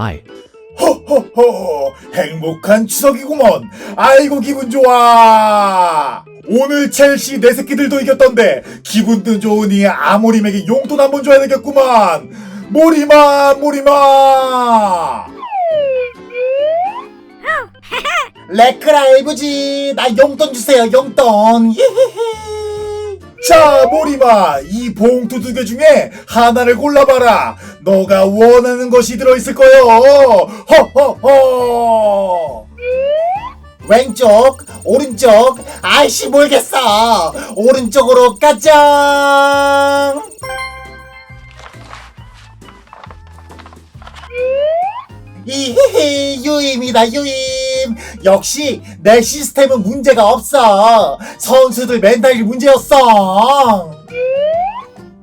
I. 허허허 행복한 추석이구먼. 아이고 기분 좋아. 오늘 첼시 내 새끼들도 이겼던데 기분도 좋으니 아모림에게 용돈 한번 줘야 되겠구만 모리마 모리마. 레크라이브지. 나 용돈 주세요 용돈 자 모리마 이 봉투 두 개 중에 하나를 골라봐라. 너가 원하는 것이 들어있을 거요. 허허허. 왼쪽 오른쪽. 아이씨 모르겠어. 오른쪽으로 가장 이히히 유임이다 유임 역시 내 시스템은 문제가 없어. 선수들 멘탈이 문제였어.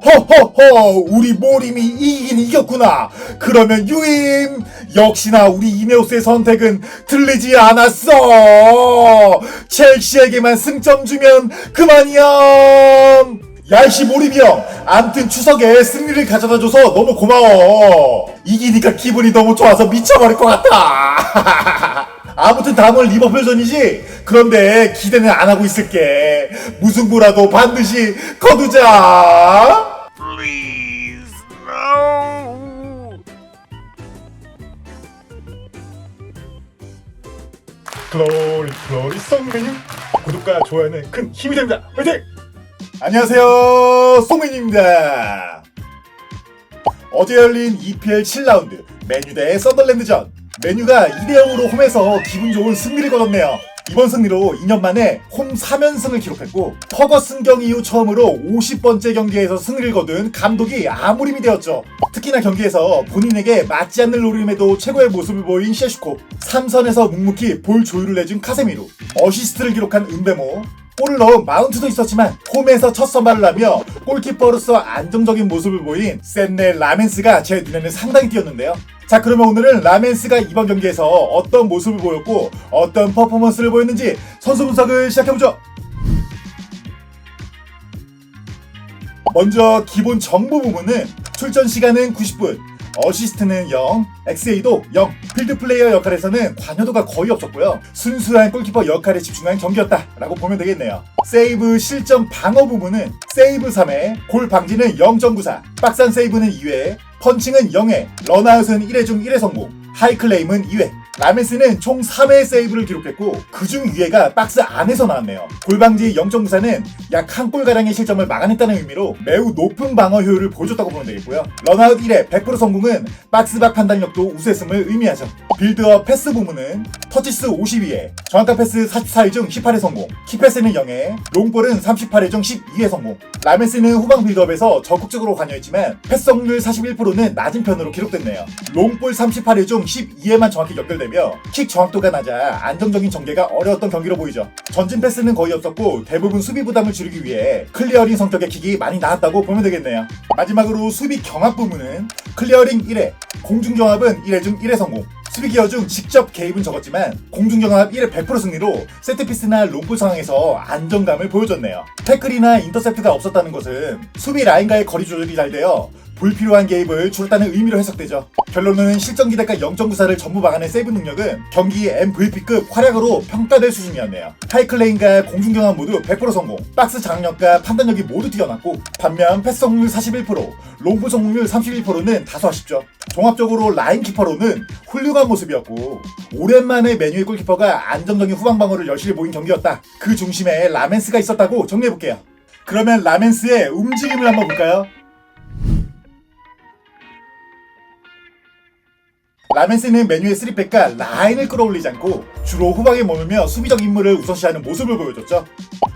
허허허 우리 모림이 이기긴 이겼구나. 그러면 유임! 역시나 우리 이네오스의 선택은 들리지 않았어. 첼시에게만 승점 주면 그만이야. 야이씨 모림이 형 암튼 추석에 승리를 가져다줘서 너무 고마워. 이기니까 기분이 너무 좋아서 미쳐버릴 것 같아 아무튼 다음은 리버풀전이지? 그런데 기대는 안 하고 있을게. 무승부라도 반드시 거두자. Please, no. 글로리 글로리 송메뉴 구독과 좋아요는 큰 힘이 됩니다. 화이팅! 안녕하세요 송메뉴입니다. 어제 열린 EPL 7라운드 메뉴 대 썬더랜드전 메뉴가 2대0으로 홈에서 기분 좋은 승리를 거뒀네요. 이번 승리로 2년 만에 홈 3연승을 기록했고 퍼거슨 경 이후 처음으로 50번째 경기에서 승리를 거둔 감독이 아무림이 되었죠. 특히나 경기에서 본인에게 맞지 않는 노림에도 최고의 모습을 보인 셰슈코. 3선에서 묵묵히 볼 조율을 내준 카세미루. 어시스트를 기록한 은베모 골을 넣은 마운트도 있었지만 홈에서 첫 선발을 하며 골키퍼로서 안정적인 모습을 보인 센네 라멘스가 제 눈에는 상당히 띄었는데요. 자 그러면 오늘은 라멘스가 이번 경기에서 어떤 모습을 보였고 어떤 퍼포먼스를 보였는지 선수 분석을 시작해보죠. 먼저 기본 정보 부분은 출전 시간은 90분, 어시스트는 0, XA도 0, 필드 플레이어 역할에서는 관여도가 거의 없었고요. 순수한 골키퍼 역할에 집중한 경기였다라고 보면 되겠네요. 세이브 실점 방어 부분은 세이브 3회, 골 방지는 0.94, 박산 세이브는 2회, 펀칭은 0회, 런아웃은 1회 중 1회 성공, 하이클레임은 2회, 라멘스는 총 3회 세이브를 기록했고 그중 2회가 박스 안에서 나왔네요. 골방지 0.94는 약 한 골가량의 실점을 막아냈다는 의미로 매우 높은 방어 효율을 보여줬다고 보면 되겠고요. 런아웃 1회 100% 성공은 박스 밖 판단력도 우수했음을 의미하죠. 빌드업 패스 부문은 터치스 52회, 정확한 패스 44회 중 18회 성공, 키패스는 0회, 롱볼은 38회 중 12회 성공. 라멘스는 후방 빌드업에서 적극적으로 관여했지만 패스 성률 41%는 낮은 편으로 기록됐네요. 롱볼 38회 중 12회만 정확히 연결 되며 킥 정확도가 낮아 안정적인 전개가 어려웠던 경기로 보이죠. 전진 패스는 거의 없었고 대부분 수비 부담을 줄이기 위해 클리어링 성격의 킥이 많이 나왔다고 보면 되겠네요. 마지막으로 수비 경합 부문은 클리어링 1회, 공중 경합은 1회 중 1회 성공. 수비 기어 중 직접 개입은 적었지만 공중경합 1회 100% 승리로 세트피스나 롱볼 상황에서 안정감을 보여줬네요. 태클이나 인터셉트가 없었다는 것은 수비 라인과의 거리 조절이 잘 되어 불필요한 개입을 줄였다는 의미로 해석되죠. 결론은 실전 기대가 0.94를 전부 막아낸 세이브 능력은 경기 MVP급 활약으로 평가될 수준이었네요. 하이클레인과 공중경합 모두 100% 성공, 박스 장악력과 판단력이 모두 뛰어났고 반면 패스 성공률 41%, 롱볼 성공률 31%는 다소 아쉽죠. 종합적으로 라인 키퍼로는 훌륭한 모습이었고 오랜만에 메뉴의 골키퍼가 안정적인 후방 방어를 여실히 보인 경기였다. 그 중심에 라멘스가 있었다고 정리해볼게요. 그러면 라멘스의 움직임을 한번 볼까요? 라멘스는 메뉴의 3백과 라인을 끌어올리지 않고 주로 후방에 머물며 수비적 임무를 우선시하는 모습을 보여줬죠.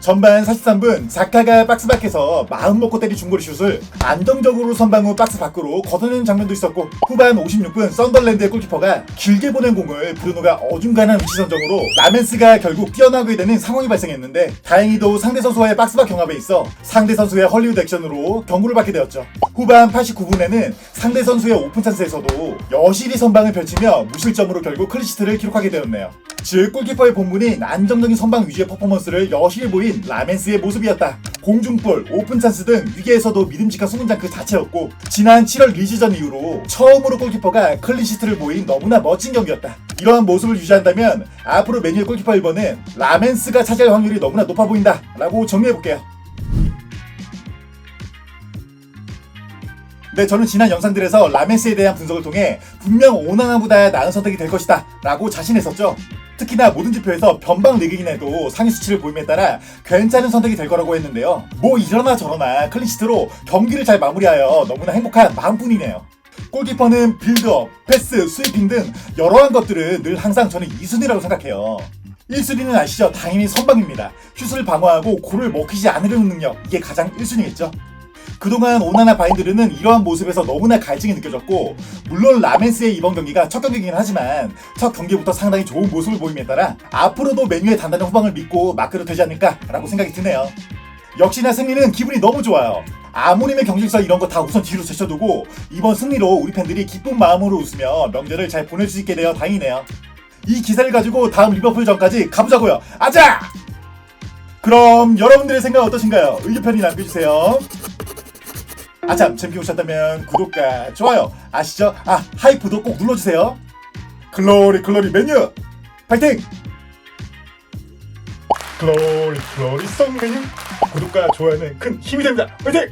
전반 43분 자카가 박스 밖에서 마음 먹고 때린 중거리 슛을 안정적으로 선방 후 박스 밖으로 걷어내는 장면도 있었고 후반 56분 썬덜랜드의 골키퍼가 길게 보낸 공을 브루노가 어중간한 위치 선정으로 라멘스가 결국 뛰어나게 되는 상황이 발생했는데 다행히도 상대 선수와의 박스 밖 경합에 있어 상대 선수의 헐리우드 액션으로 경고를 받게 되었죠. 후반 89분에는 상대 선수의 오픈 찬스에서도 여실히 선방을 펼치며 무실점으로 결국 클리시트를 기록하게 되었네요. 즉 골키퍼의 본분인 안정적인 선방 위주의 퍼포먼스를 여실히 보인 라멘스의 모습이었다. 공중볼, 오픈 찬스 등 위기에서도 믿음직한 수문장 그 자체였고 지난 7월 리즈전 이후로 처음으로 골키퍼가 클린시트를 보인 너무나 멋진 경기였다. 이러한 모습을 유지한다면 앞으로 메뉴의 골키퍼 1번은 라멘스가 차지할 확률이 너무나 높아 보인다 라고 정리해볼게요. 네, 저는 지난 영상들에서 라멘스에 대한 분석을 통해 분명 오나나보다 나은 선택이 될 것이다 라고 자신했었죠. 특히나 모든 지표에서 변방 리그긴 해도 상위 수치를 보임에 따라 괜찮은 선택이 될 거라고 했는데요. 뭐 이러나 저러나 클린시트로 경기를 잘 마무리하여 너무나 행복한 마음뿐이네요. 골키퍼는 빌드업, 패스, 스위핑 등 여러한 것들은 늘 항상 저는 2순위라고 생각해요. 1순위는 아시죠? 당연히 선방입니다. 슛을 방어하고 골을 먹히지 않으려는 능력, 이게 가장 1순위겠죠? 그동안 오나나 바인드르는 이러한 모습에서 너무나 갈증이 느껴졌고 물론 라멘스의 이번 경기가 첫 경기이긴 하지만 첫 경기부터 상당히 좋은 모습을 보임에 따라 앞으로도 메뉴의 단단한 후방을 믿고 마크도 되지 않을까라고 생각이 드네요. 역시나 승리는 기분이 너무 좋아요. 아무림의 경질서 이런 거 다 우선 뒤로 제쳐두고 이번 승리로 우리 팬들이 기쁜 마음으로 웃으며 명절을 잘 보낼 수 있게 되어 다행이네요. 이 기사를 가지고 다음 리버풀전까지 가보자고요. 아자! 그럼 여러분들의 생각 어떠신가요? 의견편이 남겨주세요. 아참 재밌게 보셨다면 구독과 좋아요 아시죠? 아 하이프도 꼭 눌러주세요 글로리 글로리 메뉴 파이팅! 글로리 글로리 송 메뉴 구독과 좋아요는 큰 힘이 됩니다 파이팅!